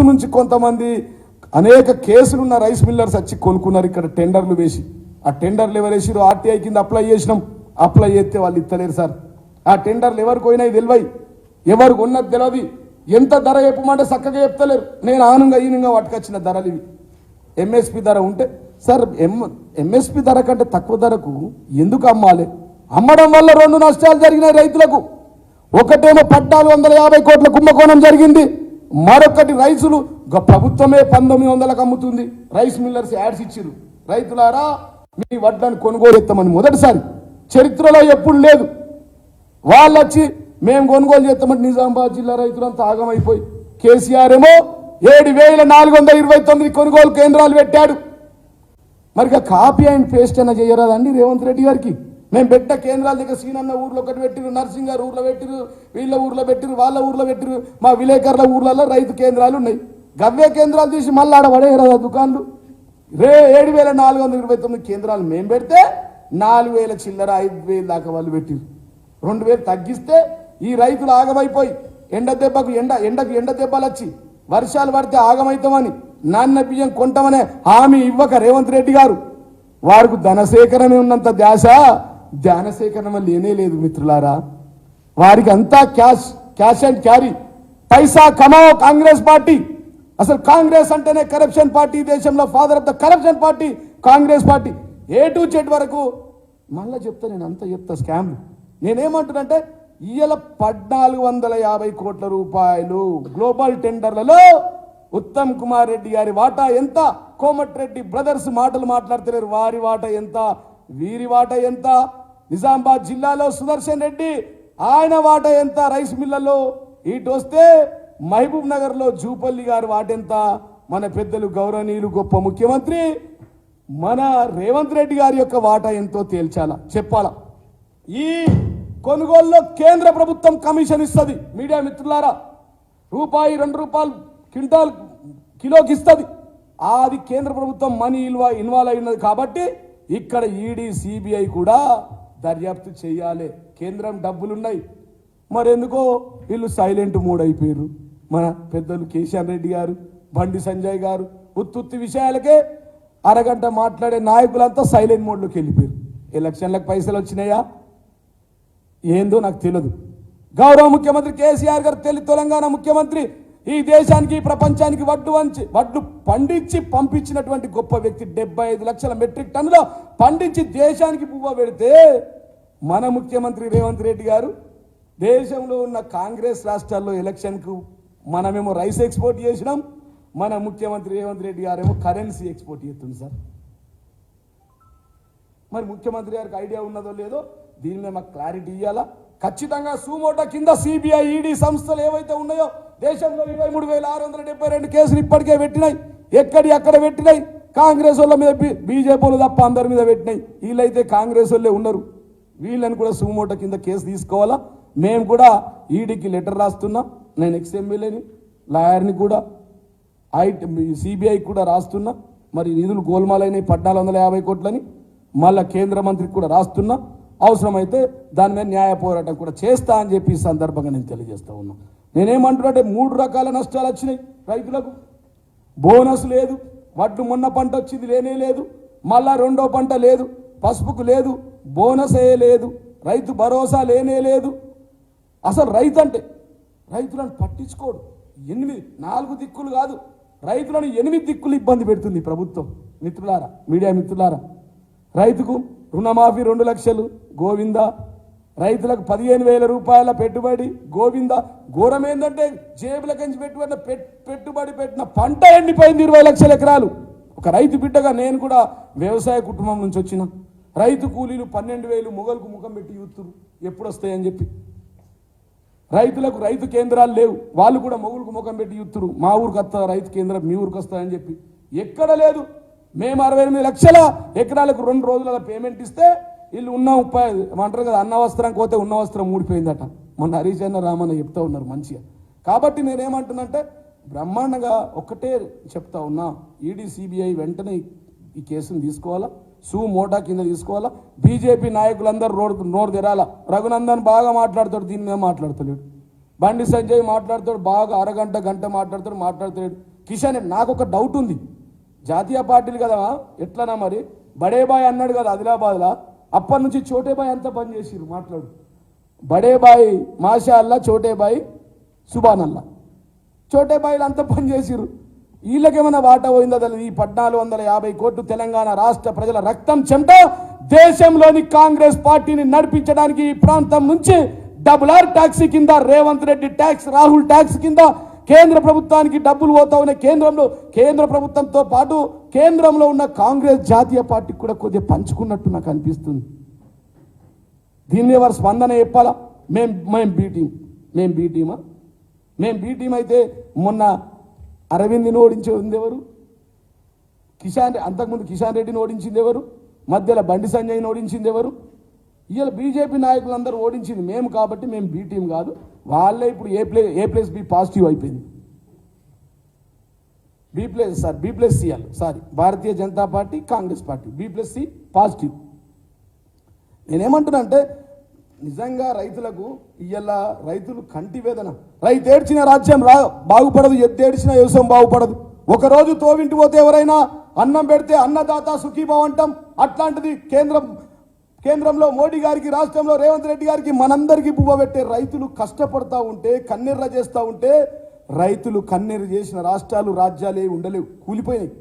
North నుంచి కొంతమంది అనేక కేసులు ఉన్న రైస్ మిల్లర్స్ వచ్చి కొనుక్కున్నారు ఇక్కడ టెండర్లు వేసి ఆ టెండర్లు ఎవరు వేసిరు ఆర్టీఐ కింద అప్లై చేసినాం అప్లై చేస్తే వాళ్ళు ఇస్తలేరు సార్ ఆ టెండర్లు ఎవరికి పోయినాయి తెలివై ఎవరు ఉన్నది తెలియదు ఎంత ధర చెప్పమంటే చక్కగా చెప్తలేరు నేను ఆనంగా ఈనంగా పట్టుకొచ్చిన ధరలు ఇవి ఎంఎస్పి ధర ఉంటే సార్ ఎం ఎంఎస్పి ధర కంటే తక్కువ ధరకు ఎందుకు అమ్మాలి అమ్మడం వల్ల రెండు నష్టాలు జరిగినాయి రైతులకు ఒకటేమో పట్టాలు వందల యాభై కోట్ల కుంభకోణం జరిగింది మరొకటి రైతులు ప్రభుత్వమే పంతొమ్మిది వందలకు అమ్ముతుంది రైస్ మిల్లర్స్ యాడ్స్ ఇచ్చారు రైతులారా మీ వడ్లను కొనుగోలు ఎత్తామని మొదటిసారి చరిత్రలో ఎప్పుడు లేదు వాళ్ళు వచ్చి మేము కొనుగోలు చేస్తామంటే నిజామాబాద్ జిల్లా రైతులంతా ఆగమైపోయి కేసీఆర్ ఏమో ఏడు వేల నాలుగు వందల ఇరవై తొమ్మిది కొనుగోలు కేంద్రాలు పెట్టాడు మరిగా కాపీ అండ్ పేస్ట్ అయినా చేయరాదండి రేవంత్ రెడ్డి గారికి మేము బిడ్డ కేంద్రాల దగ్గర సీనన్న ఊర్లో ఒకటి పెట్టిరు నర్సింగ్ గారు ఊర్లో పెట్టిరు వీళ్ళ ఊర్లో పెట్టిరు వాళ్ళ ఊర్లో పెట్టిరు మా విలేకరుల ఊర్లలో రైతు కేంద్రాలు ఉన్నాయి గవ్య కేంద్రాలు తీసి మళ్ళీ ఆడ పడేయరా దుకాన్లు రే ఏడు వేల నాలుగు వందల ఇరవై తొమ్మిది కేంద్రాలు మేము పెడితే నాలుగు వేల చిల్లర ఐదు వేలు దాకా వాళ్ళు పెట్టిరు రెండు వేలు తగ్గిస్తే ఈ రైతులు ఆగమైపోయి ఎండ దెబ్బకు ఎండ ఎండకు ఎండ దెబ్బలు వచ్చి వర్షాలు పడితే ఆగమవుతామని నాన్న బియ్యం కొంటామనే హామీ ఇవ్వక రేవంత్ రెడ్డి గారు వారికి ధనసేకరణ ఉన్నంత ధ్యాస ధ్యాన సేకరణ లేనే లేదు మిత్రులారా వారికి అంతా క్యాష్ క్యాష్ అండ్ క్యారీ పైసా కమావో కాంగ్రెస్ పార్టీ అసలు కాంగ్రెస్ అంటేనే కరప్షన్ పార్టీ దేశంలో father of the corruption party Congress party A to Z వరకు మళ్ళీ చెప్తా నేను అంతా చెప్తా స్కామ్ నేనేమంటున్నంటే ఇవాళ పద్నాలుగు వందల యాభై కోట్ల రూపాయలు గ్లోబల్ టెండర్లలో ఉత్తమ్ కుమార్ రెడ్డి గారి వాటా ఎంత రెడ్డి బ్రదర్స్ మాటలు మాట్లాడుతున్నారు వారి వాటా ఎంత వీరి వాటా ఎంత నిజామాబాద్ జిల్లాలో సుదర్శన్ రెడ్డి ఆయన వాట ఎంత రైస్ మిల్లలో ఇటు వస్తే మహబూబ్ లో జూపల్లి గారి వాటెంత మన పెద్దలు గౌరవనీయులు గొప్ప ముఖ్యమంత్రి మన రేవంత్ రెడ్డి గారి యొక్క వాటా ఎంతో తేల్చాలా చెప్పాల ఈ కొనుగోలులో కేంద్ర ప్రభుత్వం కమిషన్ ఇస్తుంది మీడియా మిత్రులారా రూపాయి రెండు రూపాయలు క్వింటాల్ కిలోకి ఇస్తుంది అది కేంద్ర ప్రభుత్వం మనీ ఇన్వాల్వ్ అయినది కాబట్టి ఇక్కడ ఈడీ సిబిఐ కూడా దర్యాప్తు చేయాలి కేంద్రం డబ్బులున్నాయి మరెందుకో వీళ్ళు సైలెంట్ మూడ్ అయిపోయారు మన పెద్దలు కేసీఆర్ రెడ్డి గారు బండి సంజయ్ గారు ఉత్తుత్తి విషయాలకే అరగంట మాట్లాడే నాయకులంతా సైలెంట్ మోడ్లోకి వెళ్ళిపోయారు ఎలక్షన్లకు పైసలు వచ్చినాయా ఏందో నాకు తెలియదు గౌరవ ముఖ్యమంత్రి కేసీఆర్ గారు తెలి తెలంగాణ ముఖ్యమంత్రి ఈ దేశానికి ప్రపంచానికి వడ్డు వంచి వడ్డు పండించి పంపించినటువంటి గొప్ప వ్యక్తి డెబ్బై ఐదు లక్షల మెట్రిక్ టన్నులో పండించి దేశానికి పువ్వ పెడితే మన ముఖ్యమంత్రి రేవంత్ రెడ్డి గారు దేశంలో ఉన్న కాంగ్రెస్ రాష్ట్రాల్లో ఎలక్షన్కు మనమేమో రైస్ ఎక్స్పోర్ట్ చేసినాం మన ముఖ్యమంత్రి రేవంత్ రెడ్డి గారేమో కరెన్సీ ఎక్స్పోర్ట్ చేస్తుంది సార్ మరి ముఖ్యమంత్రి గారికి ఐడియా ఉన్నదో లేదో దీని మీద మాకు క్లారిటీ ఇవ్వాలా ఖచ్చితంగా సూమోటా కింద సిబిఐ ఈడీ సంస్థలు ఏవైతే ఉన్నాయో దేశంలో ఇరవై మూడు వేల ఆరు వందల డెబ్బై రెండు కేసులు ఇప్పటికే పెట్టినాయి ఎక్కడి అక్కడ పెట్టినాయి కాంగ్రెస్ వాళ్ళ మీద బీజేపీ తప్ప అందరి మీద పెట్టినాయి వీళ్ళైతే కాంగ్రెస్ వాళ్ళే ఉన్నారు వీళ్ళని కూడా సుమోట కింద కేసు తీసుకోవాలా మేము కూడా ఈడీకి లెటర్ రాస్తున్నాం నేను ఎక్స్ ఎమ్మెల్యేని లాయర్ని కూడా ఐ సిబిఐకి కూడా రాస్తున్నా మరి నిధులు గోల్మాలైనవి పద్నాలుగు వందల యాభై కోట్లని మళ్ళా కేంద్ర మంత్రికి కూడా రాస్తున్నా అవసరమైతే దాని మీద న్యాయ పోరాటం కూడా చేస్తా అని చెప్పి ఈ సందర్భంగా నేను తెలియజేస్తా ఉన్నాను నేనేమంటున్నట్టే మూడు రకాల నష్టాలు వచ్చినాయి రైతులకు బోనస్ లేదు వడ్డు మొన్న పంట వచ్చింది లేనే లేదు మళ్ళా రెండో పంట లేదు పసుపుకు లేదు బోనస్ లేదు రైతు భరోసా లేనే లేదు అసలు రైతు అంటే రైతులను పట్టించుకోడు ఎనిమిది నాలుగు దిక్కులు కాదు రైతులను ఎనిమిది దిక్కులు ఇబ్బంది పెడుతుంది ప్రభుత్వం మిత్రులారా మీడియా మిత్రులారా రైతుకు రుణమాఫీ రెండు లక్షలు గోవిందా రైతులకు పదిహేను వేల రూపాయల పెట్టుబడి గోవింద ఘోరం ఏంటంటే జేబుల కంచి పెట్టుబడిన పెట్టుబడి పెట్టిన పంట ఎండిపోయింది ఇరవై లక్షల ఎకరాలు ఒక రైతు బిడ్డగా నేను కూడా వ్యవసాయ కుటుంబం నుంచి వచ్చిన రైతు కూలీలు పన్నెండు వేలు మొగలకు ముఖం పెట్టి యూత్తురు ఎప్పుడు వస్తాయని చెప్పి రైతులకు రైతు కేంద్రాలు లేవు వాళ్ళు కూడా మొగులకు ముఖం పెట్టి యూత్తురు మా ఊరికి వస్తా రైతు కేంద్రం మీ ఊరికి వస్తాయని చెప్పి ఎక్కడ లేదు మేము అరవై ఎనిమిది లక్షల ఎకరాలకు రెండు రోజుల పేమెంట్ ఇస్తే వీళ్ళు ఉన్న ఉపాయాలు అంటారు కదా అన్న వస్త్రం కోతే ఉన్న వస్త్రం ఊడిపోయిందట మొన్న హరీష్ రామన్న చెప్తా ఉన్నారు మంచిగా కాబట్టి నేనేమంటున్నంటే బ్రహ్మాండంగా ఒక్కటే చెప్తా ఉన్నా ఈడీ సిబిఐ వెంటనే ఈ కేసును తీసుకోవాలా సూ మోటా కింద తీసుకోవాలా బీజేపీ నాయకులందరూ రోడ్ నోరు తెరాలా రఘునందన్ బాగా మాట్లాడతాడు దీని మీద మాట్లాడతలేడు బండి సంజయ్ మాట్లాడతాడు బాగా అరగంట గంట మాట్లాడతాడు మాట్లాడతలేడు కిషన్ నాకు ఒక డౌట్ ఉంది జాతీయ పార్టీలు కదా ఎట్లనా మరి బడేబాయ్ అన్నాడు కదా ఆదిలాబాద్లో అప్పటి నుంచి చోటేబాయి అంతా పని చేసిరు మాట్లాడు బడేబాయి మాషా అల్లా చోటేబాయ్ సుబాన్ అల్లా చోటేబాయిలు అంతా పని చేసిరు వీళ్ళకేమైనా వాట పోయిందో తెలియదు ఈ పద్నాలుగు వందల యాభై కోట్లు తెలంగాణ రాష్ట్ర ప్రజల రక్తం చెంట దేశంలోని కాంగ్రెస్ పార్టీని నడిపించడానికి ఈ ప్రాంతం నుంచి డబుల్ ఆర్ ట్యాక్స్ కింద రేవంత్ రెడ్డి ట్యాక్స్ రాహుల్ ట్యాక్స్ కింద కేంద్ర ప్రభుత్వానికి డబ్బులు పోతా ఉన్న కేంద్రంలో కేంద్ర ప్రభుత్వంతో పాటు కేంద్రంలో ఉన్న కాంగ్రెస్ జాతీయ పార్టీకి కూడా కొద్దిగా పంచుకున్నట్టు నాకు అనిపిస్తుంది దీన్ని ఎవరు స్పందన చెప్పాలా మేం మేం బీటీం మేం బీటీమా మేం బీటీం అయితే మొన్న అరవింద్ని ఓడించింది ఎవరు కిషాన్ అంతకుముందు కిషాన్ రెడ్డిని ఓడించింది ఎవరు మధ్యలో బండి సంజయ్ని ఓడించింది ఎవరు ఇవాళ బీజేపీ నాయకులందరూ ఓడించింది మేము కాబట్టి మేము బీటీం కాదు వాళ్ళే ఇప్పుడు A play A plays B positive అయిపోయింది B plus sir B plus C sorry Bharatiya Janata party Congress party B plus C positive నేనేమంటున్నా అంటే నిజంగా రైతులకు ఇయ్యాల రైతులు కంటి వేదన రైతు ఏడ్చిన రాజ్యం రా బాగుపడదు ఏడ్చిన వ్యవసాయం బాగుపడదు ఒకరోజు తోవింటి పోతే ఎవరైనా అన్నం పెడితే అన్నదాత సుఖీభావ్ అంటాం అట్లాంటిది కేంద్రం కేంద్రంలో మోడీ గారికి రాష్ట్రంలో రేవంత్ రెడ్డి గారికి మనందరికీ పువ్వ పెట్టే రైతులు కష్టపడతా ఉంటే కన్నెర్ర చేస్తూ ఉంటే రైతులు కన్నీరు చేసిన రాష్ట్రాలు రాజ్యాలు ఏవి ఉండలేవు కూలిపోయినాయి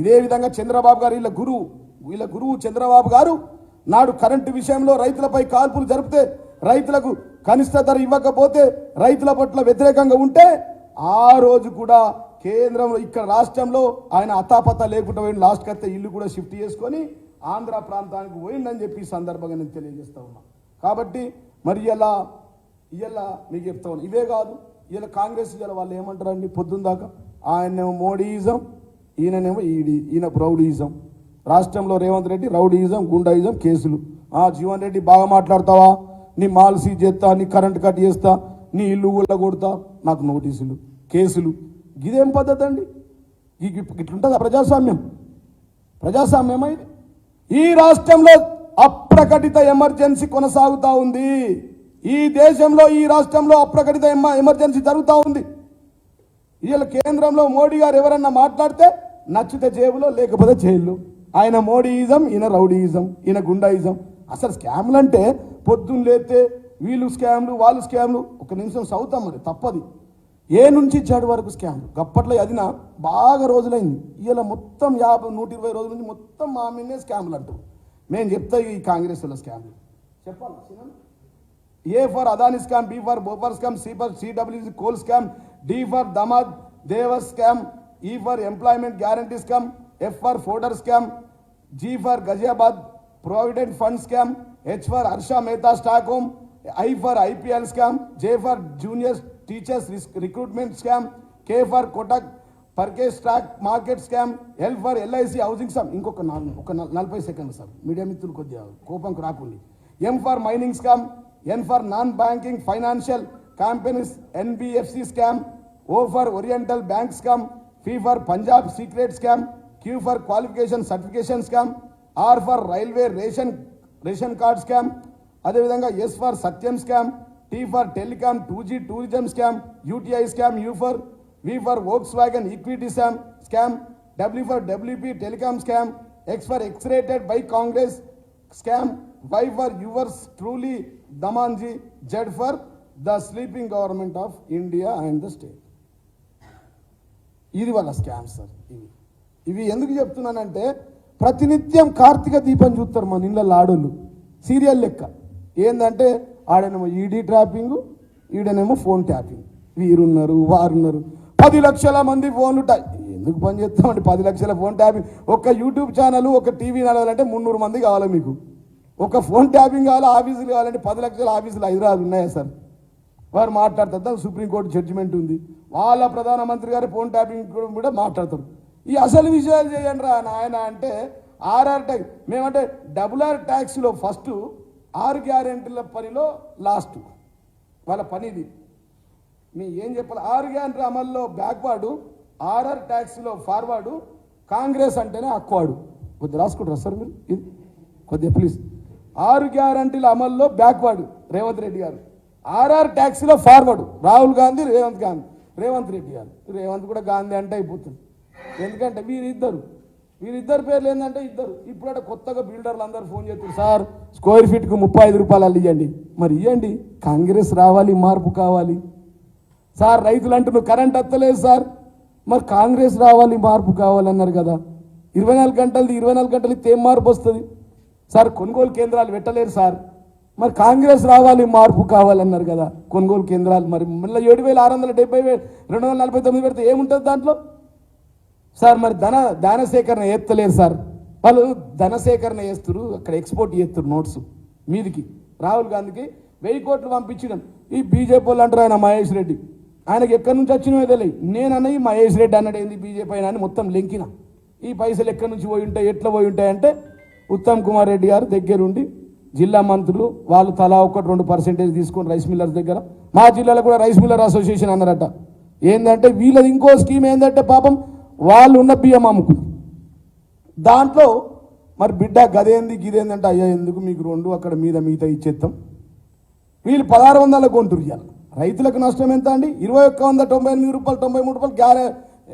ఇదే విధంగా చంద్రబాబు గారు వీళ్ళ గురువు వీళ్ళ గురువు చంద్రబాబు గారు నాడు కరెంటు విషయంలో రైతులపై కాల్పులు జరిపితే రైతులకు కనిష్ట ధర ఇవ్వకపోతే రైతుల పట్ల వ్యతిరేకంగా ఉంటే ఆ రోజు కూడా కేంద్రంలో ఇక్కడ రాష్ట్రంలో ఆయన అతాపత లేకుండా పోయిన లాస్ట్ కత్తే ఇల్లు కూడా షిఫ్ట్ చేసుకొని ఆంధ్ర ప్రాంతానికి పోయిందని చెప్పి ఈ సందర్భంగా నేను తెలియజేస్తా ఉన్నా కాబట్టి మరి ఇలా ఇలా మీకు చెప్తా ఉన్నా ఇవే కాదు ఇలా కాంగ్రెస్ ఇలా వాళ్ళు ఏమంటారండి పొద్దున్న దాకా ఆయనేమో మోడీజం ఈయననేమో ఈడి ఈయన ప్రౌడీయిజం రాష్ట్రంలో రేవంత్ రెడ్డి రౌడీజం గుండాయిజం కేసులు ఆ జీవన్ రెడ్డి బాగా మాట్లాడతావా నీ మాల్ సీజ్ చేస్తా నీ కరెంట్ కట్ చేస్తా నీ ఇల్లు కూడా కొడతా నాకు నోటీసులు కేసులు ఇదేం పద్ధతి అండి ఇట్లుంటుందా ప్రజాస్వామ్యం ప్రజాస్వామ్యం ఇది ఈ రాష్ట్రంలో అప్రకటిత ఎమర్జెన్సీ కొనసాగుతూ ఉంది ఈ దేశంలో ఈ రాష్ట్రంలో అప్రకటిత ఎమర్జెన్సీ జరుగుతూ ఉంది వీళ్ళ కేంద్రంలో మోడీ గారు ఎవరన్నా మాట్లాడితే నచ్చితే జేబులో లేకపోతే జైలు ఆయన మోడీయిజం ఈయన రౌడీయిజం ఈయన గుండాయిజం అసలు స్కామ్లు అంటే పొద్దున్న లేతే వీళ్ళు స్కామ్లు వాళ్ళు స్కామ్లు ఒక నిమిషం సౌతాం మరి తప్పది ఏ నుంచి ఇచ్చాడు వరకు స్కామ్లు గప్పట్లో అదిన బాగా రోజులైంది ఇవాళ మొత్తం యాభై నూట ఇరవై రోజుల నుంచి మొత్తం మా మీదే స్కామ్లు అంటారు మేము చెప్తా ఈ కాంగ్రెస్ వాళ్ళ స్కామ్లు చెప్పాలి A for Adani scam, B for Bofar scam, C for CW coal scam, D for Damad Deva scam, E for employment guarantee scam, F for Fodder scam, G for Ghaziabad provident fund scam, H for Harsha Mehta stock home, I for IPL scam, J for junior teachers recruitment scam, K for Kotak పర్కే stock market scam help for LIC housing scam ఇంకొక నాలుగు ఒక నలభై సెకండ్లు sir media మిత్రులు కొద్దిగా కోపంకు రాకుండా M for mining scam N for non-banking financial companies, NBFC scam. O for Oriental Bank scam. P for Punjab secret scam. Q for qualification certification scam. R for railway ration card scam. Adhavidanga S for Satyam scam. T for telecom 2G tourism scam. UTI scam. U for V for Volkswagen equity scam. W for WP telecom scam. X for X-rated by Congress scam. Y for yours truly దమాన్జీ Z for the sleeping government of India and the state ఇది వాళ్ళ scam sir ఇవి ఇవి ఎందుకు చెప్తున్నానంటే ప్రతినిత్యం కార్తీక దీపం చూస్తారు మన ఇళ్ళ ఆడోళ్ళు సీరియల్ లెక్క ఏంటంటే ఆడనేమో ఈడీ e ట్రాపింగ్ ఈడనేమో ఫోన్ ట్యాపింగ్ వీరున్నారు వారున్నారు పది లక్షల మంది ఫోన్లు టై ఎందుకు పని చేస్తామండి పది లక్షల ఫోన్ ట్యాపింగ్ ఒక యూట్యూబ్ ఛానల్ ఒక టీవీ నడవాలంటే మున్నూరు మంది కావాలి మీకు ఒక ఫోన్ ట్యాపింగ్ కావాలి ఆఫీసులు కావాలంటే పది లక్షల ఆఫీసులు హైదరాబాద్ ఉన్నాయా సార్ వారు మాట్లాడతారు సుప్రీంకోర్టు జడ్జిమెంట్ ఉంది వాళ్ళ ప్రధానమంత్రి గారు ఫోన్ ట్యాపింగ్ కూడా మాట్లాడతారు ఈ అసలు విషయాలు చేయండి రా నాయన అంటే ఆర్ఆర్ ట్యాక్స్ మేమంటే డబుల్ ఆర్ ట్యాక్స్లో ఫస్ట్ ఆరు గ్యారెంటీల పనిలో లాస్ట్ వాళ్ళ పనిది మీ ఏం చెప్పాలి ఆరు గ్యారెంటీ అమల్లో బ్యాక్వర్డు ఆర్ఆర్ ట్యాక్స్లో ఫార్వర్డు కాంగ్రెస్ అంటేనే అక్వాడు కొద్దిగా రాసుకుంటారా సార్ మీరు ఇది కొద్దిగా ప్లీజ్ ఆరు గ్యారంటీల అమల్లో బ్యాక్వర్డ్ రేవంత్ రెడ్డి గారు ఆర్ఆర్ ట్యాక్సీలో ఫార్వర్డ్ రాహుల్ గాంధీ రేవంత్ గాంధీ రేవంత్ రెడ్డి గారు రేవంత్ కూడా గాంధీ అంటే అయిపోతుంది ఎందుకంటే వీరిద్దరు వీరిద్దరు పేర్లు ఏంటంటే ఇద్దరు ఇప్పుడు కొత్తగా బిల్డర్లు అందరూ ఫోన్ చేస్తారు సార్ స్క్వేర్ ఫీట్కు ముప్పై ఐదు రూపాయలు అల్లి ఇవ్వండి మరి ఇవ్వండి కాంగ్రెస్ రావాలి మార్పు కావాలి సార్ రైతులు అంటూ కరెంట్ అత్తలేదు సార్ మరి కాంగ్రెస్ రావాలి మార్పు కావాలన్నారు కదా ఇరవై నాలుగు గంటలది ఇరవై నాలుగు గంటలకి ఏం మార్పు వస్తుంది సార్ కొనుగోలు కేంద్రాలు పెట్టలేరు సార్ మరి కాంగ్రెస్ రావాలి మార్పు కావాలన్నారు కదా కొనుగోలు కేంద్రాలు మరి మళ్ళీ ఏడు వేల ఆరు వందల డెబ్బై రెండు వందల నలభై తొమ్మిది పెడితే ఏముంటుంది దాంట్లో సార్ మరి ధన ధన సేకరణ ఎత్తలేరు సార్ వాళ్ళు ధన సేకరణ వేస్తారు అక్కడ ఎక్స్పోర్ట్ చేస్తారు నోట్స్ మీదికి రాహుల్ గాంధీకి వెయ్యి కోట్లు పంపించడం ఈ బీజేపీ వాళ్ళు అంటారు ఆయన మహేష్ రెడ్డి ఆయనకి ఎక్కడి నుంచి వచ్చినవే తెలియదు ఈ మహేష్ రెడ్డి అన్నట్టు ఏంది బీజేపీ అయినా అని మొత్తం లెంకిన ఈ పైసలు ఎక్కడి నుంచి పోయి ఉంటాయి ఎట్లా పోయి ఉంటాయంటే ఉత్తమ్ కుమార్ రెడ్డి గారు దగ్గరుండి జిల్లా మంత్రులు వాళ్ళు తలా ఒకటి రెండు పర్సెంటేజ్ తీసుకొని రైస్ మిల్లర్స్ దగ్గర మా జిల్లాలో కూడా రైస్ మిల్లర్ అసోసియేషన్ అన్నారట ఏంటంటే వీళ్ళది ఇంకో స్కీమ్ ఏంటంటే పాపం వాళ్ళు ఉన్న బియ్యం అమ్ముకు దాంట్లో మరి బిడ్డ గదేంది గిదేందంటే అయ్యా ఎందుకు మీకు రెండు అక్కడ మీద మిగతా ఇచ్చేస్తాం వీళ్ళు పదహారు వందల కొంటురు రైతులకు నష్టం ఎంత అండి ఇరవై ఒక్క వంద తొంభై ఎనిమిది రూపాయలు తొంభై మూడు రూపాయలు గ్యారె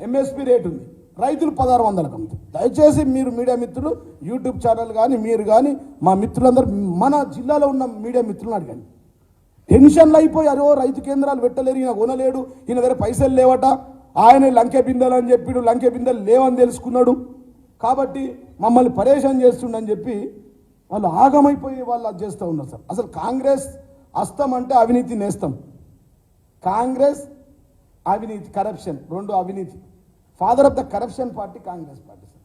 ఎంఎస్పి రేట్ ఉంది రైతులు పదహారు వందలకు దయచేసి మీరు మీడియా మిత్రులు యూట్యూబ్ ఛానల్ కానీ మీరు కానీ మా మిత్రులందరూ మన జిల్లాలో ఉన్న మీడియా మిత్రులను అడగండి టెన్షన్లు అయిపోయి అరే రైతు కేంద్రాలు పెట్టలేరు ఈయన కొనలేడు ఈయన దగ్గర పైసలు లేవట ఆయన లంకె బిందెలు అని చెప్పిడు లంకె బిందెలు లేవని తెలుసుకున్నాడు కాబట్టి మమ్మల్ని పరేషాన్ చేస్తుండని చెప్పి వాళ్ళు ఆగమైపోయి వాళ్ళు అది చేస్తూ ఉన్నారు సార్ అసలు కాంగ్రెస్ అస్తం అంటే అవినీతి నేస్తం కాంగ్రెస్ అవినీతి కరప్షన్ రెండు అవినీతి father of the corruption party Congress party sir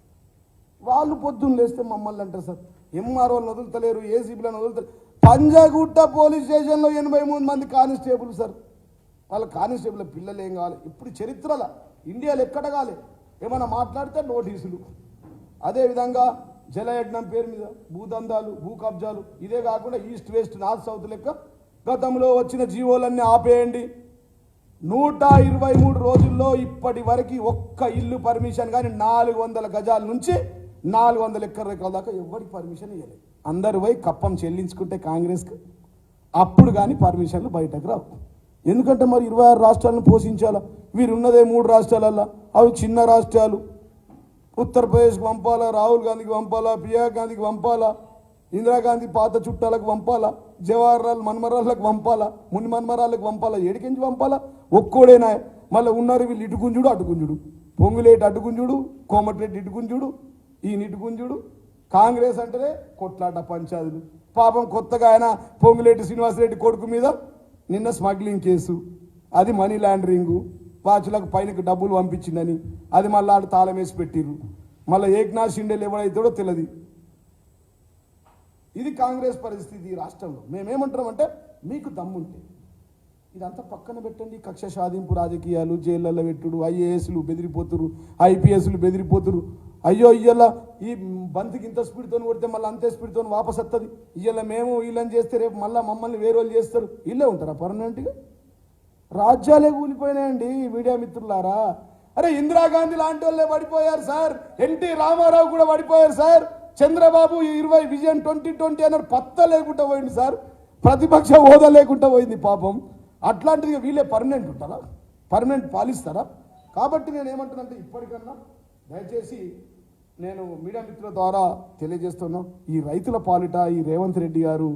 వాళ్ళు పొద్దున్న లేస్తే మమ్మల్ని అంటారు సార్ ఎంఆర్ఓలను వదులుతలేరు ఏసీబీలను వదులుతలేరు పంజాగుట్ట పోలీస్ స్టేషన్లో ఎనభై మూడు మంది కానిస్టేబుల్ సార్ వాళ్ళ కానిస్టేబుల్ పిల్లలు ఏం కావాలి ఇప్పుడు చరిత్రల ఇండియాలో ఎక్కడ కాలే ఏమైనా మాట్లాడితే నోటీసులు అదేవిధంగా జలయజ్ఞం పేరు మీద భూదందాలు భూ కబ్జాలు ఇదే కాకుండా ఈస్ట్ వెస్ట్ నార్త్ సౌత్ లెక్క గతంలో వచ్చిన జీవోలన్నీ ఆపేయండి నూట ఇరవై మూడు రోజులు జిల్లాలో ఇప్పటి వరకు ఒక్క ఇల్లు పర్మిషన్ కానీ నాలుగు వందల గజాల నుంచి నాలుగు వందల ఎకర దాకా ఎవరికి పర్మిషన్ ఇవ్వలేదు అందరు పోయి కప్పం చెల్లించుకుంటే కాంగ్రెస్కి అప్పుడు కానీ పర్మిషన్లు బయటకు రావు ఎందుకంటే మరి ఇరవై ఆరు రాష్ట్రాలను పోషించాలా వీరు ఉన్నదే మూడు రాష్ట్రాలల్లో అవి చిన్న రాష్ట్రాలు ఉత్తరప్రదేశ్కి పంపాలా రాహుల్ గాంధీకి పంపాలా ప్రియా గాంధీకి పంపాలా ఇందిరాగాంధీ పాత చుట్టాలకు పంపాలా జవహర్లాల్ మన్మరాళ్ళకు పంపాలా ముని మన్మరాళ్ళకు పంపాలా ఏడికించి పంపాలా ఒక్కోడేనా మళ్ళీ ఉన్నారు వీళ్ళు ఇటుకుంజుడు అటుకుంజుడు పొంగులేటి అటుకుంజుడు కోమటిరెడ్డి ఇటుకుంజుడు ఈయన ఇటుకుంజుడు కాంగ్రెస్ అంటేనే కొట్లాట పంచాదులు పాపం కొత్తగా ఆయన పొంగులేటి శ్రీనివాసరెడ్డి కొడుకు మీద నిన్న స్మగ్లింగ్ కేసు అది మనీ లాండరింగు వాచులకు పైనకు డబ్బులు పంపించిందని అది మళ్ళా ఆడు తాళం వేసి పెట్టిరు మళ్ళీ ఏక్నాథ్ షిండేలు ఎవడైతేడో తెలియదు ఇది కాంగ్రెస్ పరిస్థితి ఈ రాష్ట్రంలో మేమేమంటున్నామంటే మీకు దమ్ముంటే ఇదంతా పక్కన పెట్టండి కక్ష సాధింపు రాజకీయాలు జైళ్ళల్లో పెట్టుడు ఐఏఎస్లు బెదిరిపోతురు ఐపీఎస్లు బెదిరిపోతురు అయ్యో ఇయ్యాల ఈ బంతికి ఇంత స్పీడ్తో కొడితే మళ్ళీ అంతే స్పీడ్తో వాపస్ వస్తుంది ఇయ్యాల మేము వీళ్ళని చేస్తే రేపు మళ్ళీ మమ్మల్ని వేరే వాళ్ళు చేస్తారు వీళ్ళే ఉంటారా పర్మనెంట్గా రాజ్యాలే కూలిపోయినాయండి మీడియా మిత్రులారా అరే ఇందిరాగాంధీ లాంటి వాళ్ళే పడిపోయారు సార్ ఎన్టీ రామారావు కూడా పడిపోయారు సార్ చంద్రబాబు ఇరవై విజయం ట్వంటీ ట్వంటీ అన్నారు పత్త లేకుండా పోయింది సార్ ప్రతిపక్ష హోదా లేకుండా పోయింది పాపం అట్లాంటిది వీళ్ళే పర్మనెంట్ ఉంటారా పర్మనెంట్ పాలిస్తారా కాబట్టి నేను ఏమంటానంటే ఇప్పటికన్నా దయచేసి నేను మీడియా మిత్రుల ద్వారా తెలియజేస్తున్నా ఈ రైతుల పాలిట ఈ రేవంత్ రెడ్డి గారు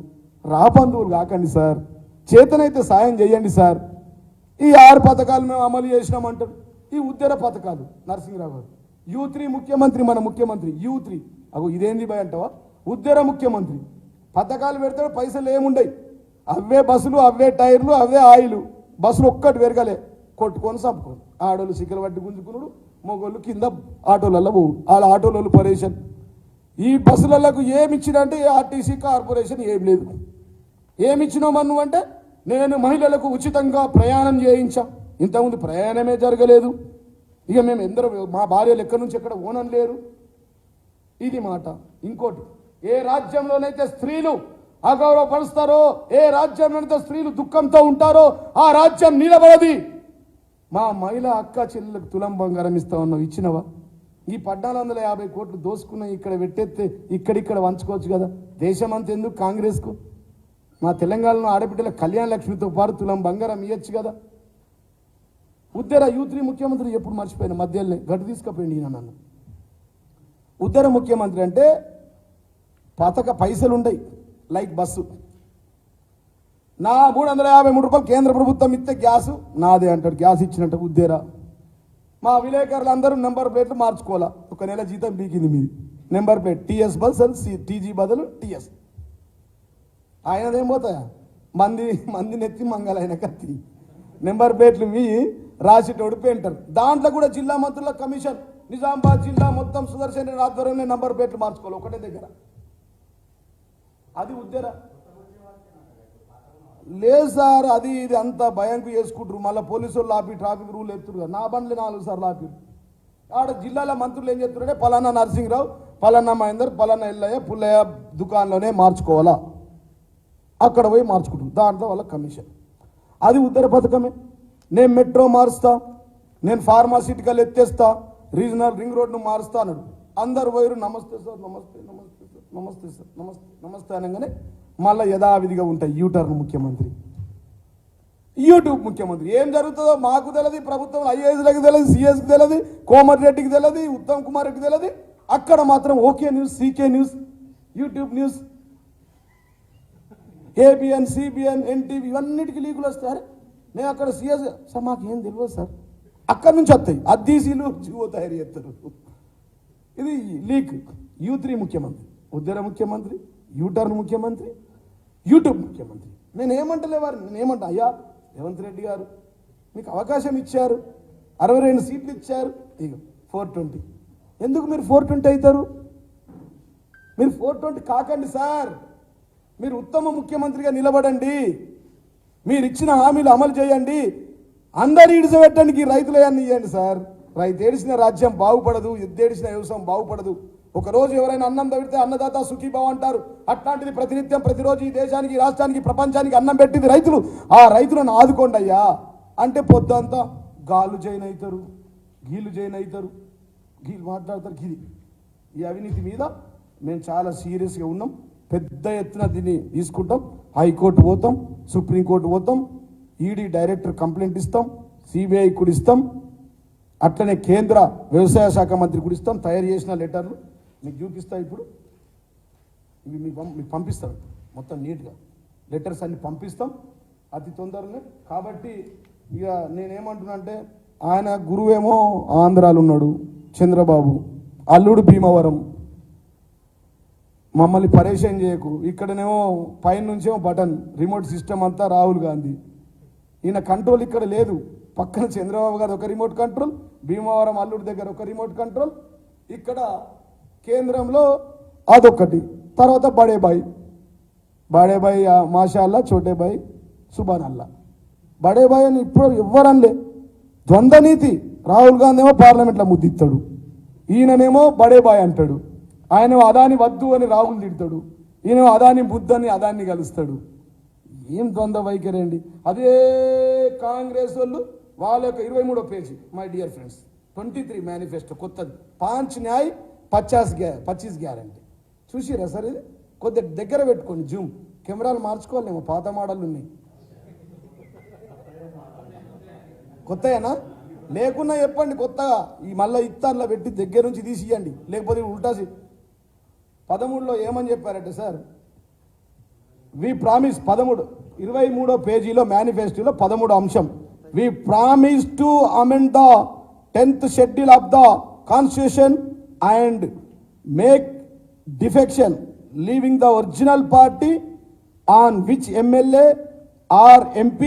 రాబంధువులు కాకండి సార్ చేతనైతే సాయం చేయండి సార్ ఈ ఆరు పథకాలు మేము అమలు చేసినామంటారు ఈ ఉద్దర పథకాలు నరసింహరావు గారు యూ త్రీ ముఖ్యమంత్రి మన ముఖ్యమంత్రి యూ త్రీ అగో ఇదేంది భయ అంటావా ఉద్యోగ ముఖ్యమంత్రి పథకాలు పెడతాడు పైసలు ఏముండయి అవే బస్సులు అవే టైర్లు అవే ఆయిలు బస్సులు ఒక్కటి పెరగలే కొట్టుకొని చంపుకోను ఆడోళ్ళు సిక్కలు పట్టి గుంజుకున్నాడు మొగోళ్ళు కింద ఆటోలలో పోడు వాళ్ళ ఆటోలలో పరేషన్ ఈ బస్సులకు ఏమి ఇచ్చినంటే ఆర్టీసీ కార్పొరేషన్ ఏం లేదు ఏమి ఇచ్చినాం మన్ను అంటే నేను మహిళలకు ఉచితంగా ప్రయాణం చేయించా ఇంతకుముందు ప్రయాణమే జరగలేదు ఇక మేము ఎందరూ మా భార్యలు ఎక్కడి నుంచి ఎక్కడ ఓనం లేరు ఇది మాట ఇంకోటి ఏ రాజ్యంలోనైతే స్త్రీలు అగౌరవపరుస్తారో ఏ రాజ్యం వెనుక స్త్రీలు దుఃఖంతో ఉంటారో ఆ రాజ్యం నిలబడది మా మహిళ అక్క చెల్లెలకు తులం బంగారం ఇస్తా ఉన్నావు ఇచ్చినవా ఈ పద్నాలుగు వందల యాభై కోట్లు దోసుకున్న ఇక్కడ పెట్టేస్తే ఇక్కడిక్కడ వంచుకోవచ్చు కదా దేశం అంత ఎందుకు కాంగ్రెస్కు మా తెలంగాణలో ఆడబిడ్డల కళ్యాణ లక్ష్మితో పాటు తులం బంగారం ఇవ్వచ్చు కదా ఉద్దర యూత్రి ముఖ్యమంత్రి ఎప్పుడు మర్చిపోయిన మధ్యలో గట్టు తీసుకుపోయింది ఈయన నన్ను ఉద్దర ముఖ్యమంత్రి అంటే పతక పైసలు ఉండయి లైక్ బస్సు నా మూడు వందల యాభై మూడు రూపాయలు కేంద్ర ప్రభుత్వం ఇస్తే గ్యాస్ నాదే అంటాడు గ్యాస్ ఇచ్చినట్టు ఉద్దేరా మా విలేకరులు అందరూ నెంబర్ ప్లేట్లు మార్చుకోవాలా ఒక నెల జీతం పీకింది మీది నెంబర్ ప్లేట్ టీఎస్ బదులు సి టీజీ బదులు టీఎస్ ఆయనదేం పోతాయా మంది మంది నెత్తి ఆయన కత్తి నెంబర్ ప్లేట్లు మీ రాసేటోడు అంటారు దాంట్లో కూడా జిల్లా మంత్రుల కమిషన్ నిజామాబాద్ జిల్లా మొత్తం సుదర్శన్ ఆధ్వర్యంలో నెంబర్ ప్లేట్లు మార్చుకోవాలి ఒకటే దగ్గర అది ఉద్దర లేదు సార్ అది ఇది అంత భయంకు చేసుకుంటారు మళ్ళీ పోలీసు వాళ్ళు ఆపి ట్రాఫిక్ రూల్ ఎత్తురు నా బండ్లు నాలుగు సార్లు ఆపిరు ఆడ జిల్లాల మంత్రులు ఏం చెప్తున్నారంటే పలానా నరసింహరావు పలానా మహేందర్ పలానా ఎల్లయ్య పుల్లయ్య దుకాణంలోనే మార్చుకోవాలా అక్కడ పోయి మార్చుకుంటారు దాంట్లో వాళ్ళ కమిషన్ అది ఉద్దర పథకమే నేను మెట్రో మారుస్తా నేను ఫార్మాసిటికల్ ఎత్తేస్తా రీజనల్ రింగ్ రోడ్ను మారుస్తా అన్నాడు అందరు వైరు నమస్తే సార్ నమస్తే నమస్తే సార్ నమస్తే సార్ నమస్తే నమస్తే అనగానే మళ్ళీ యథావిధిగా ఉంటాయి యూటర్న్ ముఖ్యమంత్రి యూట్యూబ్ ముఖ్యమంత్రి ఏం జరుగుతుందో మాకు తెలియదు ప్రభుత్వం ఐఏఎస్లకు తెలియదు సిఎస్కి తెలియదు కోమటి రెడ్డికి తెలియదు ఉత్తమ్ కుమార్ రెడ్డికి తెలియదు అక్కడ మాత్రం okay news CK news YouTube news ABN CBN NTV ఇవన్నిటికీ లీకులు వస్తారు నేను అక్కడ సిఎస్ సార్ మాకు ఏం తెలియదు సార్ అక్కడి నుంచి వస్తాయి అద్దీసీలు జీవో తయారు చేస్తారు ఇది లీక్ యూ త్రీ ముఖ్యమంత్రి ఉద్దర ముఖ్యమంత్రి యూటర్న్ ముఖ్యమంత్రి యూట్యూబ్ ముఖ్యమంత్రి నేను ఏమంటలే వారు నేను ఏమంటా అయ్యా రేవంత్ రెడ్డి గారు మీకు అవకాశం ఇచ్చారు అరవై రెండు సీట్లు ఇచ్చారు ఇక ఫోర్ ట్వంటీ ఎందుకు మీరు ఫోర్ ట్వంటీ అవుతారు మీరు ఫోర్ ట్వంటీ కాకండి సార్ మీరు ఉత్తమ ముఖ్యమంత్రిగా నిలబడండి మీరు ఇచ్చిన హామీలు అమలు చేయండి అందరు ఇడిచిపెట్టడానికి రైతులయాన్ని ఇవ్వండి సార్ రైతేడిసిన రాజ్యం బాగుపడదు ఎద్దేడిసిన వ్యవసాయం బాగుపడదు ఒకరోజు ఎవరైనా అన్నం తవ్వితే అన్నదాత సుఖీభావ అంటారు అట్లాంటిది ప్రతినిత్యం ప్రతిరోజు ఈ దేశానికి రాష్ట్రానికి ప్రపంచానికి అన్నం పెట్టింది రైతులు ఆ రైతులను ఆదుకోండి అయ్యా అంటే పొద్దంతా గాలు జైన్ అవుతారు గీళ్ళు జైన్ అవుతారు గీళ్ళు మాట్లాడతారు గిది ఈ అవినీతి మీద మేము చాలా సీరియస్గా ఉన్నాం పెద్ద ఎత్తున దీన్ని తీసుకుంటాం హైకోర్టు పోతాం సుప్రీంకోర్టు పోతాం ఈడీ డైరెక్టర్ కంప్లైంట్ ఇస్తాం సిబిఐ కూడా ఇస్తాం అట్లనే కేంద్ర వ్యవసాయ శాఖ మంత్రి కూడా తయారు చేసిన లెటర్లు మీకు చూపిస్తా ఇప్పుడు ఇవి మీకు మీకు పంపిస్తారు మొత్తం నీట్గా లెటర్స్ అన్ని పంపిస్తాం అతి తొందరనే కాబట్టి ఇక నేనేమంటున్నా అంటే ఆయన గురువేమో ఆంధ్రాలు ఉన్నాడు చంద్రబాబు అల్లుడు భీమవరం మమ్మల్ని పరేషన్ చేయకు ఇక్కడనేమో పైన నుంచేమో బటన్ రిమోట్ సిస్టమ్ అంతా రాహుల్ గాంధీ ఈయన కంట్రోల్ ఇక్కడ లేదు పక్కన చంద్రబాబు గారు ఒక రిమోట్ కంట్రోల్ భీమవరం అల్లుడి దగ్గర ఒక రిమోట్ కంట్రోల్ ఇక్కడ కేంద్రంలో అదొకటి తర్వాత బడేబాయి బడేబాయి మాషాల్లా చోటేబాయి సుబాన్ అల్లా బడేబాయి అని ఇప్పుడు ఎవ్వరనలే ద్వంద్వనీతి రాహుల్ గాంధీ ఏమో పార్లమెంట్లో ముద్దిస్తాడు ఈయననేమో బడేబాయ్ అంటాడు ఆయన అదాని వద్దు అని రాహుల్ తిడతాడు ఈయన అదాని బుద్ధని అదాన్ని కలుస్తాడు ఏం ద్వంద్వ వైఖరి అండి అదే కాంగ్రెస్ వాళ్ళు వాళ్ళ యొక్క ఇరవై మూడో page my dear friends twenty three manifesto కొత్తది పాంచ్ న్యాయ్ పచాస్ గ్యా పచ్చీస్ గ్యారంటీ చూసిరా సార్ ఇది కొద్ది దగ్గర పెట్టుకోండి జూమ్ కెమెరాలు మార్చుకోవాలేమో పాత మోడల్ ఉన్నాయి కొత్తయేనా లేకున్నా చెప్పండి కొత్తగా ఈ మళ్ళీ ఇత్తాన్లో పెట్టి దగ్గర నుంచి తీసియండి లేకపోతే ఉల్టాసి పదమూడులో ఏమని చెప్పారంటే సార్ వి ప్రామిస్ పదమూడు ఇరవై మూడో పేజీలో మేనిఫెస్టోలో పదమూడు అంశం we promise to amend the 10th schedule of the constitution and make defection leaving the original party on which mla or mp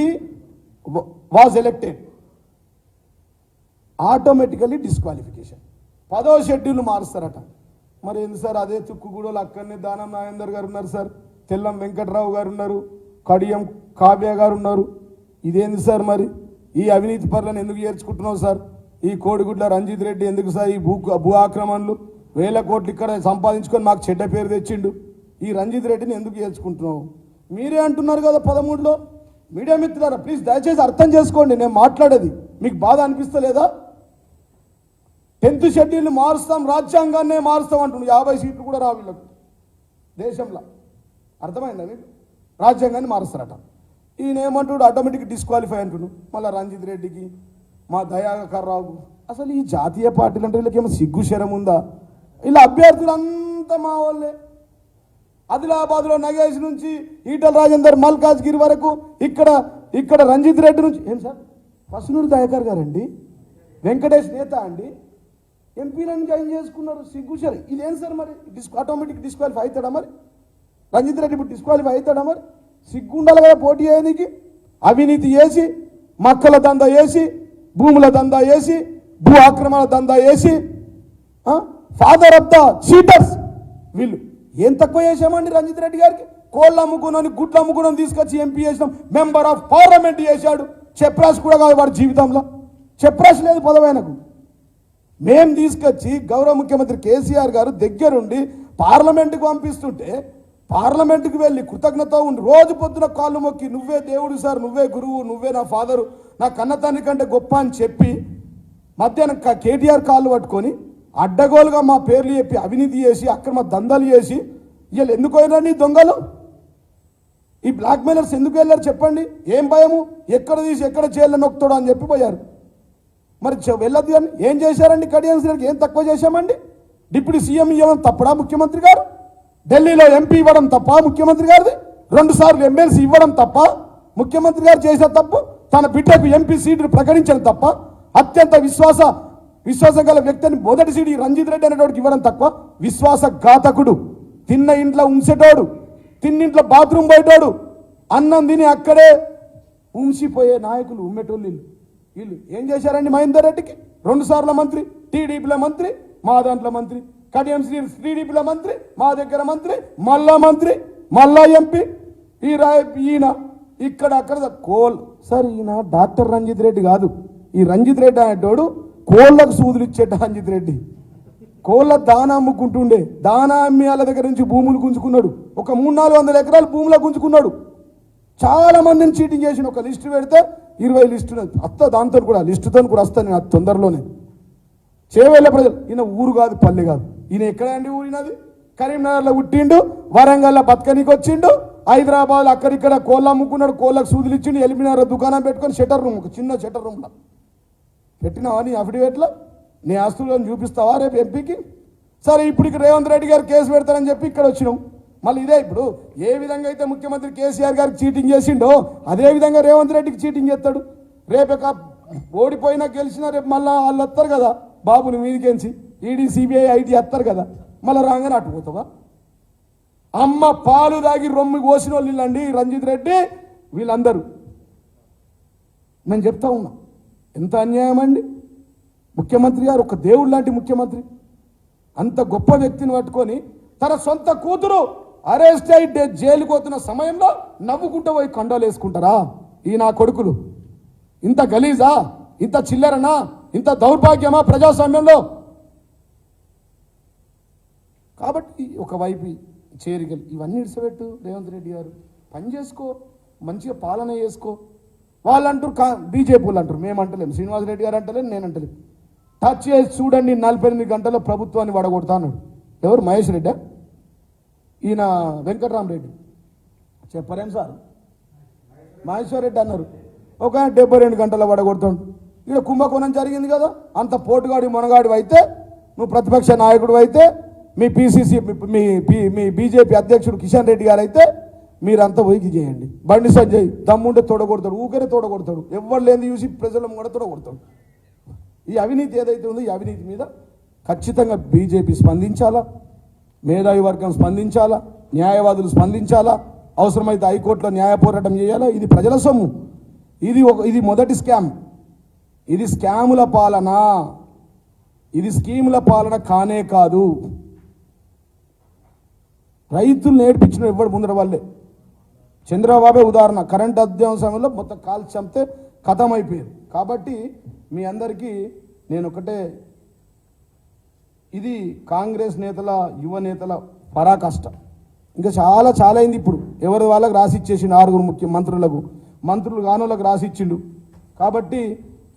was elected automatically disqualification పదో షెడ్యూల్ మారుస్తారట మరి ఏంది సార్ అదే తుక్కుగూడలు అక్కడనే దానం నాగేందర్ గారు ఉన్నారు సార్ తెల్లం వెంకట్రావు గారు ఉన్నారు కడియం కావ్య గారు ఉన్నారు ఇదేంది సార్ మరి ఈ అవినీతి పరులను ఎందుకు ఏర్చుకుంటున్నావు సార్ ఈ కోడిగుడ్ల రంజిత్ రెడ్డి ఎందుకు సార్ ఈ భూ భూ ఆక్రమణలు వేల కోట్లు ఇక్కడ సంపాదించుకొని మాకు చెడ్డ పేరు తెచ్చిండు ఈ రంజిత్ రెడ్డిని ఎందుకు ఏర్చుకుంటున్నావు మీరే అంటున్నారు కదా పదమూడులో మీడియా మిత్రులారా ప్లీజ్ దయచేసి అర్థం చేసుకోండి నేను మాట్లాడేది మీకు బాధ అనిపిస్తలేదా టెన్త్ షెడ్యూల్ని మారుస్తాం రాజ్యాంగాన్నే మారుస్తాం అంటున్నాం యాభై సీట్లు కూడా రావు వీళ్ళకు దేశంలో అర్థమైందా మీకు రాజ్యాంగాన్ని మారుస్తారట ఈయన ఏమంటాడు ఆటోమేటిక్ డిస్క్వాలిఫై అంటుడు మళ్ళీ రంజిత్ రెడ్డికి మా దయాకర్ రావు అసలు ఈ జాతీయ పార్టీలు అంటే వీళ్ళకి ఏమో సిగ్గు శరం ఉందా ఇలా అభ్యర్థులు అంతా మా వాళ్ళే ఆదిలాబాద్లో నగేష్ నుంచి ఈటల రాజేందర్ మల్కాజ్గిరి వరకు ఇక్కడ ఇక్కడ రంజిత్ రెడ్డి నుంచి ఏం సార్ పసునూరు దయాకర్ గారండి వెంకటేష్ నేత అండి ఎంపీలను జాయిన్ చేసుకున్నారు సిగ్గు ఇది ఏం సార్ మరి డిస్ ఆటోమేటిక్ డిస్క్వాలిఫై అవుతాడా మరి రంజిత్ రెడ్డి ఇప్పుడు డిస్క్వాలిఫై అవుతాడా మరి సిగ్గుండాలి కదా పోటీ చేయడానికి అవినీతి చేసి మక్కల దందా వేసి భూముల దందా వేసి భూ ఆక్రమణ దందా వేసి ఫాదర్ ఆఫ్ ద చీటర్స్ వీళ్ళు ఏం తక్కువ చేసామండి రంజిత్ రెడ్డి గారికి కోళ్ళు అమ్ముకున్నాను గుడ్లు అమ్ముకున్నాను తీసుకొచ్చి ఎంపీ చేసినాం మెంబర్ ఆఫ్ పార్లమెంట్ చేశాడు చెప్రాస్ కూడా కాదు వాడి జీవితంలో చెప్రాస్ లేదు పదవైనకు మేం తీసుకొచ్చి గౌరవ ముఖ్యమంత్రి కేసీఆర్ గారు దగ్గరుండి పార్లమెంట్కి పంపిస్తుంటే పార్లమెంట్కి వెళ్ళి కృతజ్ఞత ఉండి రోజు పొద్దున కాళ్ళు మొక్కి నువ్వే దేవుడు సార్ నువ్వే గురువు నువ్వే నా ఫాదరు నా కన్నతాన్ని కంటే గొప్ప అని చెప్పి మధ్యాహ్నం కేటీఆర్ కాళ్ళు పట్టుకొని అడ్డగోలుగా మా పేర్లు చెప్పి అవినీతి చేసి అక్రమ దందాలు చేసి వీళ్ళు ఎందుకు నీ దొంగలు ఈ బ్లాక్ మెయిలర్స్ ఎందుకు వెళ్ళారు చెప్పండి ఏం భయము ఎక్కడ తీసి ఎక్కడ చేయాలని నొక్కుతాడు అని చెప్పి పోయారు మరి వెళ్ళదు అని ఏం చేశారండి కడియన్స్ ఏం తక్కువ చేశామండి డిప్యూటీ సీఎం ఇవ్వడం తప్పడా ముఖ్యమంత్రి గారు ఢిల్లీలో ఎంపీ ఇవ్వడం తప్ప ముఖ్యమంత్రి గారిది రెండు సార్లు ఎమ్మెల్సీ ఇవ్వడం తప్ప ముఖ్యమంత్రి గారు చేసే తప్పు తన బిడ్డకు ఎంపీ సీటును ప్రకటించడం తప్ప అత్యంత విశ్వాస విశ్వాసం గల వ్యక్తిని మొదటి సీడి రంజిత్ రెడ్డి అనేటోడికి ఇవ్వడం తక్కువ విశ్వాస ఘాతకుడు తిన్న ఇంట్లో ఉంచేటోడు తిన్నింట్లో బాత్రూమ్ పోయేటోడు అన్నం తిని అక్కడే ఉంసిపోయే నాయకులు ఉమ్మేటోళ్ళు వీళ్ళు ఏం చేశారండి మహేందర్ రెడ్డికి రెండు సార్ల మంత్రి టీడీపీల మంత్రి మా దాంట్లో మంత్రి కడియం శ్రీ టీడీపీలో మంత్రి మా దగ్గర మంత్రి మళ్ళా మంత్రి మళ్ళా ఎంపీ ఈ రాయ ఈయన ఇక్కడ అక్కడ కోల్ సార్ ఈయన డాక్టర్ రంజిత్ రెడ్డి కాదు ఈ రంజిత్ రెడ్డి అనేటోడు కోళ్ళకు సూదులు ఇచ్చేట రంజిత్ రెడ్డి కోళ్ళ దానా అమ్ముకుంటుండే దానా అమ్మి వాళ్ళ దగ్గర నుంచి భూములు గుంజుకున్నాడు ఒక మూడు నాలుగు వందల ఎకరాలు భూములకు గుంజుకున్నాడు చాలా మందిని చీటింగ్ చేసిన ఒక లిస్టు పెడితే ఇరవై లిస్టు అత్త దాంతో కూడా లిస్టుతో కూడా వస్తాను నేను తొందరలోనే చేవేళ్ళ ప్రజలు ఈయన ఊరు కాదు పల్లె కాదు ఈయన ఎక్కడ అండి ఊరినది కరీంనగర్లో పుట్టిండు వరంగల్లో బతకనికి వచ్చిండు హైదరాబాద్ అక్కడిక్కడ కోళ్ళ అమ్ముకున్నాడు కోళ్ళకు సూదులు ఇచ్చిండు ఎలిమినార్ దుకాణం పెట్టుకొని షటర్ రూమ్ చిన్న షటర్ రూమ్లో పెట్టినావా నీ అఫిడవిట్లో నీ ఆస్తులు చూపిస్తావా రేపు ఎంపీకి సరే ఇప్పుడు ఇక్కడ రేవంత్ రెడ్డి గారు కేసు పెడతారని చెప్పి ఇక్కడ వచ్చినాం మళ్ళీ ఇదే ఇప్పుడు ఏ విధంగా అయితే ముఖ్యమంత్రి కేసీఆర్ గారికి చీటింగ్ చేసిండో అదే విధంగా రేవంత్ రెడ్డికి చీటింగ్ చేస్తాడు రేపు ఓడిపోయినా గెలిచినా రేపు మళ్ళీ వాళ్ళు వస్తారు కదా బాబుని మీదికెంచి ఈడీ సిబిఐ ఐటీ వస్తారు కదా మళ్ళీ రాగానే అట్టుపోతావా అమ్మ పాలు దాగి రొమ్మి కోసిన వాళ్ళు వాళ్ళండి రంజిత్ రెడ్డి వీళ్ళందరూ నేను చెప్తా ఉన్నా ఎంత అన్యాయం అండి ముఖ్యమంత్రి గారు ఒక దేవుడు లాంటి ముఖ్యమంత్రి అంత గొప్ప వ్యక్తిని పట్టుకొని తన సొంత కూతురు అరెస్ట్ అయి జైలుకు పోతున్న సమయంలో నవ్వుకుంటూ పోయి కండోలు వేసుకుంటారా ఈ నా కొడుకులు ఇంత గలీజా ఇంత చిల్లరనా ఇంత దౌర్భాగ్యమా ప్రజాస్వామ్యంలో కాబట్టి ఒకవైపు చేరికలు ఇవన్నీ ఇడిసబెట్టు రేవంత్ రెడ్డి గారు పని చేసుకో మంచిగా పాలన చేసుకో వాళ్ళు అంటారు కా బీజేపీ అంటారు మేము అంటలేము శ్రీనివాస్ రెడ్డి గారు అంటలేము నేను అంటలేము టచ్ చేసి చూడండి నలభై ఎనిమిది గంటల్లో ప్రభుత్వాన్ని వడగొడతాను ఎవరు మహేష్ రెడ్డి ఈయన వెంకటరామరెడ్డి చెప్పలేం సార్ మహేశ్వర రెడ్డి అన్నారు ఒక డెబ్బై రెండు గంటల వడగొడుతుండు ఇక్కడ కుంభకోణం జరిగింది కదా అంత పోటుగాడి మునగాడి అయితే నువ్వు ప్రతిపక్ష నాయకుడు అయితే మీ పిసిసి మీ మీ బీజేపీ అధ్యక్షుడు కిషన్ రెడ్డి గారు అయితే మీరంతా వైకి చేయండి బండి సంజయ్ దమ్ముంటే తోడగొడతాడు ఊకనే తోడగొడతాడు ఎవరు లేని చూసి ప్రజలను కూడా తోడగొడతాడు ఈ అవినీతి ఏదైతే ఉందో ఈ అవినీతి మీద ఖచ్చితంగా బీజేపీ స్పందించాలా మేధావి వర్గం స్పందించాలా న్యాయవాదులు స్పందించాలా అవసరమైతే హైకోర్టులో న్యాయ పోరాటం చేయాలా ఇది ప్రజల సొమ్ము ఇది ఒక ఇది మొదటి స్కామ్ ఇది స్కాముల పాలన ఇది స్కీముల పాలన కానే కాదు రైతులు నేర్పించిన ఇవ్వడు ముందర వాళ్ళే చంద్రబాబే ఉదాహరణ కరెంట్ అధ్యయనం సమయంలో మొత్తం కాల్చి చంపితే కథం అయిపోయింది కాబట్టి మీ అందరికీ నేను ఒకటే ఇది కాంగ్రెస్ నేతల యువ నేతల పరాకష్ట ఇంకా చాలా చాలా అయింది ఇప్పుడు ఎవరి వాళ్ళకి రాసి ఇచ్చేసిండు ఆరుగురు ముఖ్య మంత్రులకు మంత్రులు కానులకు రాసి ఇచ్చిండు కాబట్టి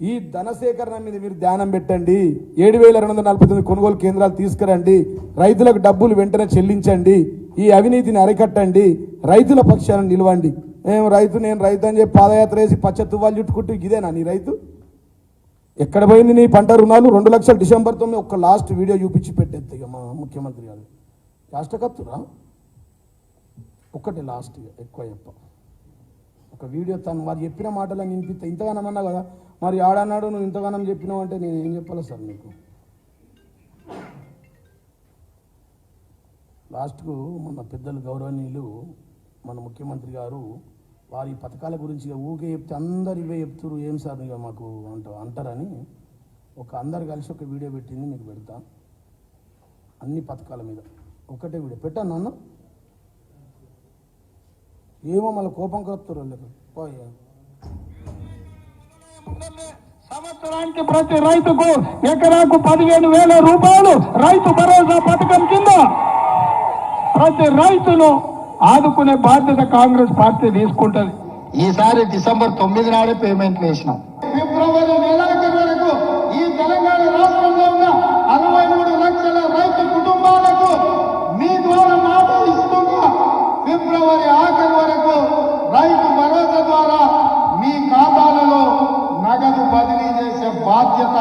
ఈ ధన సేకరణ మీద మీరు ధ్యానం పెట్టండి ఏడు వేల రెండు వందల నలభై తొమ్మిది కొనుగోలు కేంద్రాలు తీసుకురండి రైతులకు డబ్బులు వెంటనే చెల్లించండి ఈ అవినీతిని అరికట్టండి రైతుల పక్షాన నిలవండి మేము రైతు నేను రైతు అని చెప్పి పాదయాత్ర వేసి పచ్చ తువ్వాలు చుట్టుకుంటూ ఇదేనా నీ రైతు ఎక్కడ పోయింది నీ పంట రుణాలు రెండు లక్షలు డిసెంబర్ తొమ్మిది ఒక్క లాస్ట్ వీడియో చూపించి పెట్టేది ఇక మా ముఖ్యమంత్రి గారు కష్టకత్తురా ఒక్కటి లాస్ట్ ఎక్కువ చెప్ప ఒక వీడియో తను వారు చెప్పిన మాటలు వినిపిస్తే ఇంతగానమన్నా కదా మరి ఆడన్నాడు నువ్వు ఇంతగానం చెప్పినావు అంటే నేను ఏం చెప్పాలి సార్ నీకు లాస్ట్కు మన పెద్దలు గౌరవనీయులు మన ముఖ్యమంత్రి గారు వారి పథకాల గురించి ఊకే చెప్తే అందరు ఇవే చెప్తారు ఏం సార్ ఇక మాకు అంట అంటారని ఒక అందరు కలిసి ఒక వీడియో పెట్టింది మీకు పెడతా అన్ని పథకాల మీద ఒకటే వీడియో పెట్టాను నన్ను ఏమో మళ్ళీ కోపం కలుపుతారు లేదు పోయా సంవత్సరానికి ప్రతి రైతుకు ఎకరాకు పదిహేను వేల రూపాయలు రైతు భరోసా పథకం కింద ప్రతి రైతును ఆదుకునే బాధ్యత కాంగ్రెస్ పార్టీ తీసుకుంటది ఈసారి డిసెంబర్ తొమ్మిది నాడే పేమెంట్ వేసిన ఫిబ్రవరి నెలాఖరు వరకు ఈ తెలంగాణ రాష్ట్రంలో ఉన్న అరవై మూడు లక్షల రైతు కుటుంబాలకు మీ ద్వారా మాట ఇస్తున్నా ఫిబ్రవరి ఆఖరి వరకు రైతు భరోసా ద్వారా మీ ఖాతాలలో నగదు బదిలీ చేసే బాధ్యత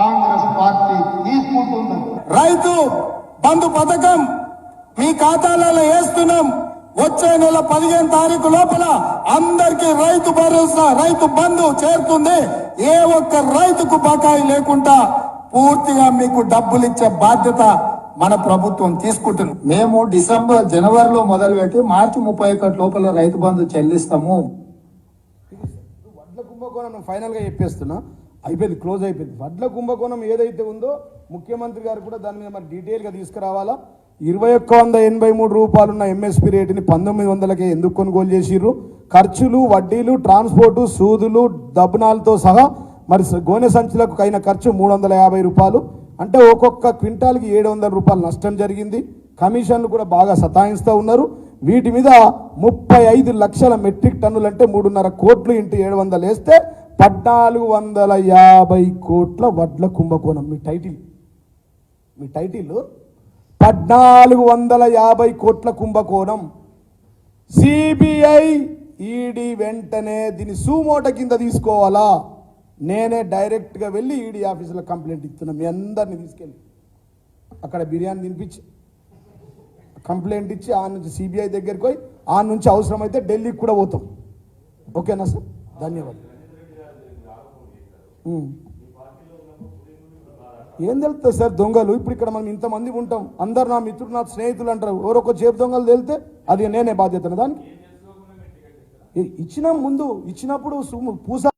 కాంగ్రెస్ పార్టీ తీసుకుంటుంది రైతు బంధు పథకం మీ ఖాతాలలో వేస్తున్నాం వచ్చే నెల పదిహేను తారీఖు లోపల అందరికి రైతు భరోసా రైతు బంధు చేరుతుంది ఏ ఒక్క రైతుకు బకాయి లేకుండా పూర్తిగా మీకు డబ్బులు ఇచ్చే బాధ్యత మన ప్రభుత్వం తీసుకుంటుంది మేము డిసెంబర్ జనవరిలో పెట్టి మార్చి ముప్పై ఒకటి లోపల రైతు బంధు చెల్లిస్తాము వడ్ల కుంభకోణం ఫైనల్ గా చెప్పేస్తున్నా అయిపోయింది క్లోజ్ అయిపోయింది వడ్ల కుంభకోణం ఏదైతే ఉందో ముఖ్యమంత్రి గారు కూడా దాని మీద మరి డీటెయిల్ గా తీసుకురావాలా ఇరవై ఒక్క వంద ఎనభై మూడు రూపాయలున్న ఎంఎస్పి రేటుని పంతొమ్మిది వందలకే ఎందుకు కొనుగోలు చేసిర్రు ఖర్చులు వడ్డీలు ట్రాన్స్పోర్టు సూదులు దబ్బనాలతో సహా మరి గోనె సంచులకు అయిన ఖర్చు మూడు వందల యాభై రూపాయలు అంటే ఒక్కొక్క క్వింటాల్కి ఏడు వందల రూపాయలు నష్టం జరిగింది కమిషన్లు కూడా బాగా సతాయిస్తూ ఉన్నారు వీటి మీద ముప్పై ఐదు లక్షల మెట్రిక్ టన్నులు అంటే మూడున్నర కోట్లు ఇంటి ఏడు వందలు వేస్తే పద్నాలుగు వందల యాభై కోట్ల వడ్ల కుంభకోణం మీ టైటిల్ మీ టైటిల్ పద్నాలుగు వందల యాభై కోట్ల కుంభకోణం సిబిఐ ఈడీ వెంటనే దీని సూమోట కింద తీసుకోవాలా నేనే డైరెక్ట్గా వెళ్ళి ఈడీ ఆఫీసులో కంప్లైంట్ ఇస్తున్నా మీ అందరిని తీసుకెళ్ళి అక్కడ బిర్యానీ తినిపించి కంప్లైంట్ ఇచ్చి ఆ నుంచి సిబిఐ దగ్గరికి పోయి ఆ నుంచి అవసరమైతే ఢిల్లీకి కూడా పోతాం ఓకేనా సార్ ధన్యవాదాలు ఏం తెలుస్తుంది సార్ దొంగలు ఇప్పుడు ఇక్కడ మనం ఇంతమంది ఉంటాం అందరు నా మిత్రుడు నా స్నేహితులు అంటారు ఎవరొక చేపు దొంగలు తెలితే అది నేనే బాధ్యత దానికి ఇచ్చిన ముందు ఇచ్చినప్పుడు పూస